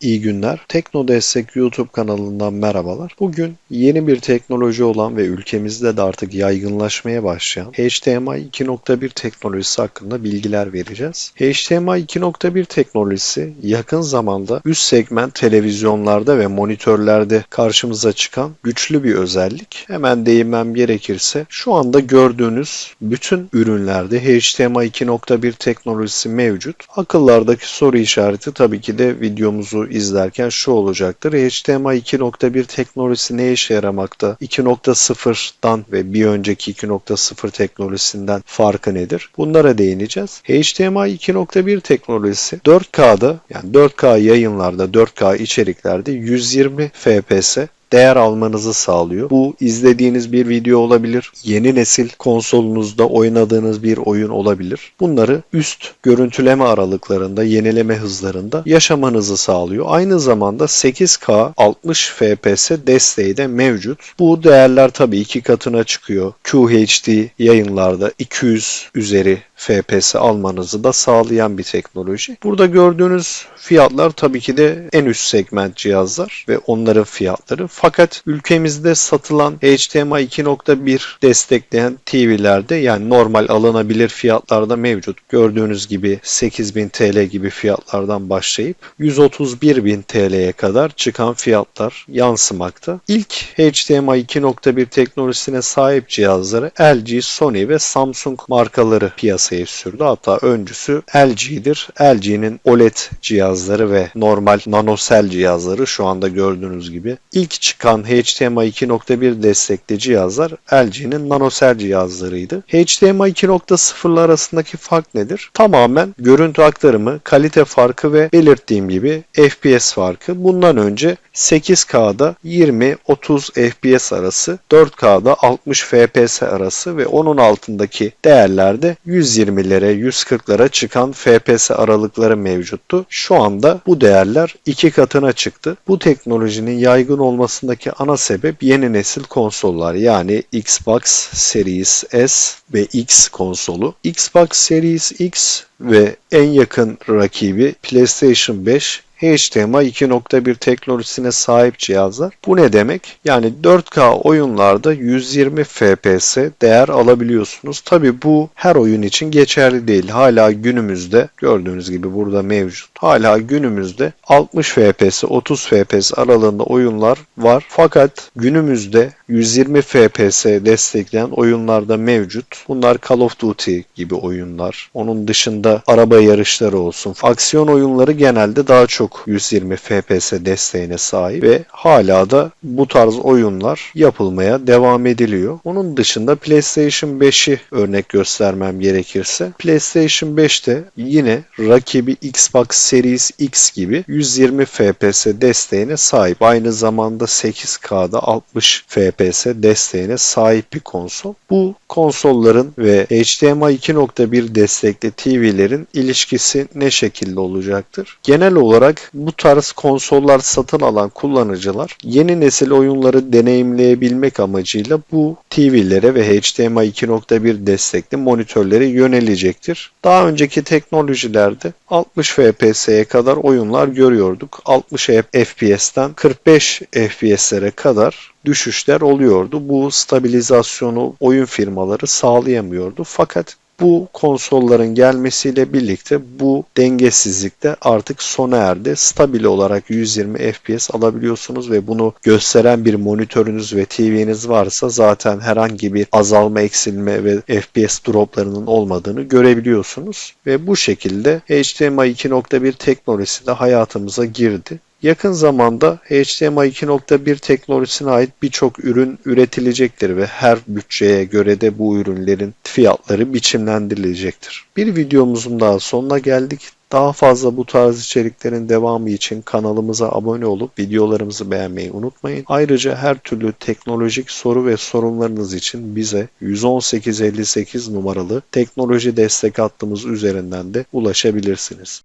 iyi günler. Tekno Destek YouTube kanalından merhabalar. Bugün yeni bir teknoloji olan ve ülkemizde de artık yaygınlaşmaya başlayan HDMI 2.1 teknolojisi hakkında bilgiler vereceğiz. HDMI 2.1 teknolojisi yakın zamanda üst segment televizyonlarda ve monitörlerde karşımıza çıkan güçlü bir özellik. Hemen değinmem gerekirse şu anda gördüğünüz bütün ürünlerde HDMI 2.1 teknolojisi mevcut. Akıllardaki soru işareti tabii ki de videomuzu izlerken şu olacaktır. HDMI 2.1 teknolojisi ne işe yaramakta? 2.0'dan ve bir önceki 2.0 teknolojisinden farkı nedir? Bunlara değineceğiz. HDMI 2.1 teknolojisi 4K'da yani 4K yayınlarda 4K içeriklerde 120 FPS değer almanızı sağlıyor. Bu izlediğiniz bir video olabilir, yeni nesil konsolunuzda oynadığınız bir oyun olabilir. Bunları üst görüntüleme aralıklarında, yenileme hızlarında yaşamanızı sağlıyor. Aynı zamanda 8K 60 FPS desteği de mevcut. Bu değerler tabii iki katına çıkıyor. QHD yayınlarda 200 üzeri FPS almanızı da sağlayan bir teknoloji. Burada gördüğünüz fiyatlar tabii ki de en üst segment cihazlar ve onların fiyatları. Fakat ülkemizde satılan HDMI 2.1 destekleyen TV'lerde yani normal alınabilir fiyatlarda mevcut. Gördüğünüz gibi 8000 TL gibi fiyatlardan başlayıp 131.000 TL'ye kadar çıkan fiyatlar yansımakta. İlk HDMI 2.1 teknolojisine sahip cihazları LG, Sony ve Samsung markaları piyasaya sürdü. Hatta öncüsü LG'dir. LG'nin OLED cihazları ve normal nanosel cihazları şu anda gördüğünüz gibi ilk çıkan HDMI 2.1 destekli cihazlar LG'nin nanosel cihazlarıydı. HDMI 2.0 arasındaki fark nedir? Tamamen görüntü aktarımı, kalite farkı ve belirttiğim gibi FPS farkı. Bundan önce 8K'da 20-30 FPS arası, 4K'da 60 FPS arası ve onun altındaki değerlerde 120'lere, 140'lara çıkan FPS aralıkları mevcuttu. Şu anda bu değerler iki katına çıktı. Bu teknolojinin yaygın olmasındaki ana sebep yeni nesil konsollar yani Xbox Series S ve X konsolu. Xbox Series X ve en yakın rakibi PlayStation 5 HDMI 2.1 teknolojisine sahip cihazlar. Bu ne demek? Yani 4K oyunlarda 120 FPS değer alabiliyorsunuz. Tabi bu her oyun için geçerli değil. Hala günümüzde gördüğünüz gibi burada mevcut. Hala günümüzde 60 FPS 30 FPS aralığında oyunlar var. Fakat günümüzde 120 FPS destekleyen oyunlar da mevcut. Bunlar Call of Duty gibi oyunlar. Onun dışında araba yarışları olsun. Aksiyon oyunları genelde daha çok 120 FPS desteğine sahip ve hala da bu tarz oyunlar yapılmaya devam ediliyor. Onun dışında PlayStation 5'i örnek göstermem gerekirse PlayStation 5'te yine rakibi Xbox Series X gibi 120 FPS desteğine sahip. Aynı zamanda 8K'da 60 FPS desteğine sahip bir konsol. Bu konsolların ve HDMI 2.1 destekli TV'lerin ilişkisi ne şekilde olacaktır? Genel olarak bu tarz konsollar satın alan kullanıcılar yeni nesil oyunları deneyimleyebilmek amacıyla bu TV'lere ve HDMI 2.1 destekli monitörlere yönelecektir. Daha önceki teknolojilerde 60 FPS'ye kadar oyunlar görüyorduk. 60 FPS'ten 45 FPS'lere kadar düşüşler oluyordu. Bu stabilizasyonu oyun firmaları sağlayamıyordu. Fakat bu konsolların gelmesiyle birlikte bu dengesizlik de artık sona erdi. Stabil olarak 120 FPS alabiliyorsunuz ve bunu gösteren bir monitörünüz ve TV'niz varsa zaten herhangi bir azalma, eksilme ve FPS droplarının olmadığını görebiliyorsunuz. Ve bu şekilde HDMI 2.1 teknolojisi de hayatımıza girdi. Yakın zamanda HDMI 2.1 teknolojisine ait birçok ürün üretilecektir ve her bütçeye göre de bu ürünlerin fiyatları biçimlendirilecektir. Bir videomuzun daha sonuna geldik. Daha fazla bu tarz içeriklerin devamı için kanalımıza abone olup videolarımızı beğenmeyi unutmayın. Ayrıca her türlü teknolojik soru ve sorunlarınız için bize 11858 numaralı teknoloji destek hattımız üzerinden de ulaşabilirsiniz.